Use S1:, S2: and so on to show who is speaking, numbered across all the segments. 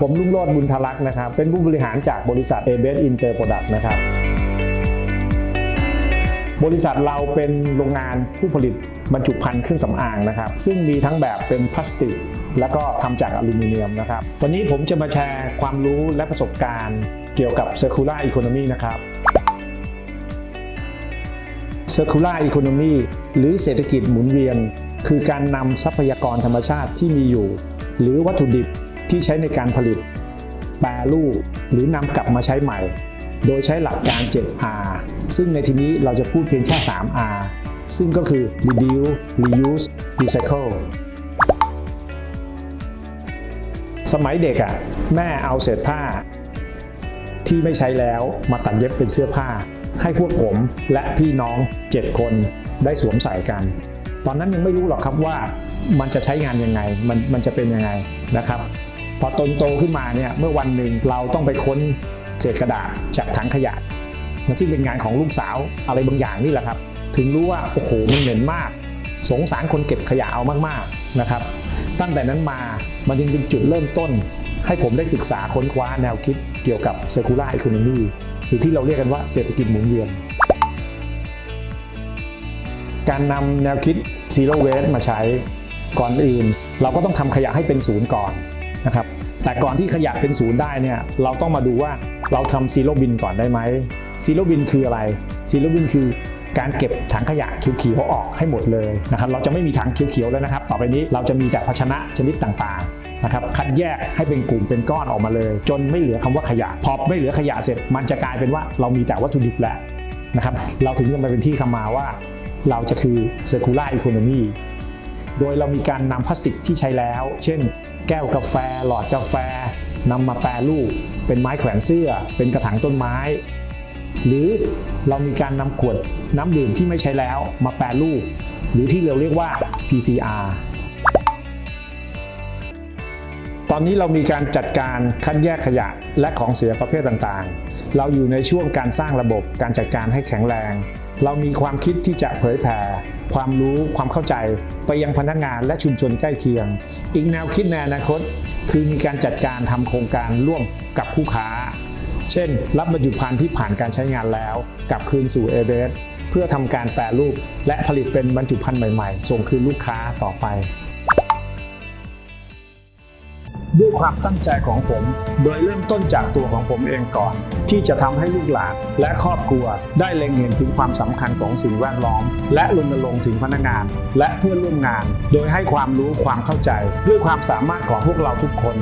S1: ผมลุงโรดบุญทลักษ์นะครับ เป็นผู้บริหารจากบริษัท a b s Inter Product นะครับ บริษัทเราเป็นโรงงานผู้ผลิตบรรจุภัณฑ์เครื่องสำอางนะครับ ซึ่งมีทั้งแบบเป็นพลาสติก แล้วก็ทำจากอลูมิเนียมนะครับ วันนี้ผมจะมาแชร์ความรู้และประสบการณ์เกี่ยวกับ Circular Economy นะครับ Circular Economy หรือเศรษฐกิจหมุนเวียน คือการนำทรัพยากรธรรมชาติที่มีอยู่ หรือวัตถุดิบ ที่ใช้ในการผลิต แปรรูปหรือนำกลับมาใช้ใหม่ โดยใช้หลักการ 7R ซึ่งในที่นี้เราจะพูดเพียงแค่ 3R ซึ่งก็คือ reduce reuse recycle สมัยเด็กอะ่ะแม่เอาเศษผ้า ที่ไม่ใช้แล้วมาตัดเย็บเป็นเสื้อผ้า ให้พวกผมและพี่น้อง 7 คนได้สวมใส่กัน ตอนนั้นยังไม่รู้หรอกครับว่ามันจะใช้งานยังไง มันมันจะเป็นยังไงนะครับ พอตนโตขึ้นมาเนี่ยเมื่อวันหนึ่งเราต้องไปค้นเศษกระดาษจากถังขยะมันซึ่งเป็นงานของลูกสาวอะไรบางอย่างนี่แหละครับ ถึงรู้ว่าโอ้โหมันเหม็นมาก สงสารคนเก็บขยะเอามากๆนะครับ ตั้งแต่นั้นมามันจึงเป็นจุดเริ่มต้น ให้ผมได้ศึกษาค้นคว้าแนวคิดเกี่ยวกับ circular economy หรือที่เราเรียกกันว่าเศรษฐกิจหมุนเวียน การนำแนวคิด zero waste มาใช้ก่อนอื่น เราก็ต้องทำขยะให้เป็นศูนย์ก่อน นะครับแต่ก่อนที่ขยะเป็นศูนย์ได้เนี่ยเราต้องมาดูว่าเราทำ zero bin ก่อนได้ไหม zero bin คืออะไร zero bin คือการเก็บถังขยะเขียวๆออกให้หมดเลยนะครับเราจะไม่มีถังเขียวๆแล้วนะครับ ต่อไปนี้เราจะมีแต่ภาชนะชนิดต่างๆนะครับคัดแยกให้เป็นกลุ่มเป็นก้อนออกมาเลย จนไม่เหลือคำว่าขยะ พอไม่เหลือขยะเสร็จ มันจะกลายเป็นว่าเรามีแต่วัตถุดิบแล้วนะครับเราถึงจะมาเป็นที่คำมาว่า เราจะคือ circular economy โดยเรามีการนำพลาสติกที่ใช้แล้ว เช่น แก้วกาแฟ หลอดกาแฟนำมาแปรรูป เป็นไม้แขวนเสื้อ เป็นกระถางต้นไม้ หรือเรามีการนำขวดน้ำดื่มที่ไม่ใช้แล้วมาแปรรูป หรือที่เราเรียกว่า PCR ตอนนี้เรามีการจัดการคัดแยกขยะและของเสียประเภทต่างๆ เราอยู่ในช่วงการสร้างระบบการจัดการให้แข็งแรง เรามีความคิดที่จะเผยแผ่ความรู้ความเข้าใจไปยังพนักงานและชุมชนใกล้เคียง อีกแนวคิดในอนาคต คือมีการจัดการทำโครงการร่วมกับคู่ค้า เช่น รับบรรจุภัณฑ์ที่ผ่านการใช้งานแล้วกลับคืนสู่เอเบสเพื่อทำการแปรรูปและผลิตเป็นบรรจุภัณฑ์ใหม่ๆ ส่งคืนลูกค้าต่อไป ด้วยความตั้งใจของผม โดยเริ่มต้นจากตัวของผมเองก่อน ที่จะทำให้ลูกหลานและครอบครัว ได้เล็งเห็นถึงความสำคัญของสิ่งแวดล้อม และรณรงค์ถึงพนักงาน และเพื่อนร่วมงาน โดยให้ความรู้ความเข้าใจ ด้วยความสามารถของพวกเราทุกคน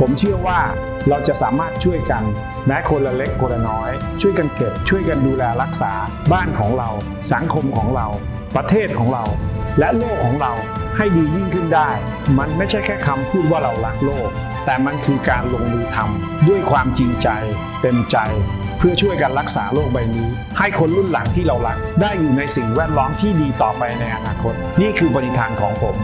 S1: ผมเชื่อว่าเราจะสามารถช่วยกันแม้คนละเล็กคนละน้อย ช่วยกันเก็บ ช่วยกันดูแลรักษา บ้านของเรา สังคมของเรา ประเทศของเรา และโลกของเราให้ดียิ่งขึ้นได้ มันไม่ใช่แค่คำพูดว่าเรารักโลก แต่มันคือการลงมือทำด้วยความจริงใจ เต็มใจ เพื่อช่วยกันรักษาโลกใบนี้ ให้คนรุ่นหลังที่เรารัก ได้อยู่ในสิ่งแวดล้อมที่ดีต่อไปในอนาคต นี่คือปณิธานของผม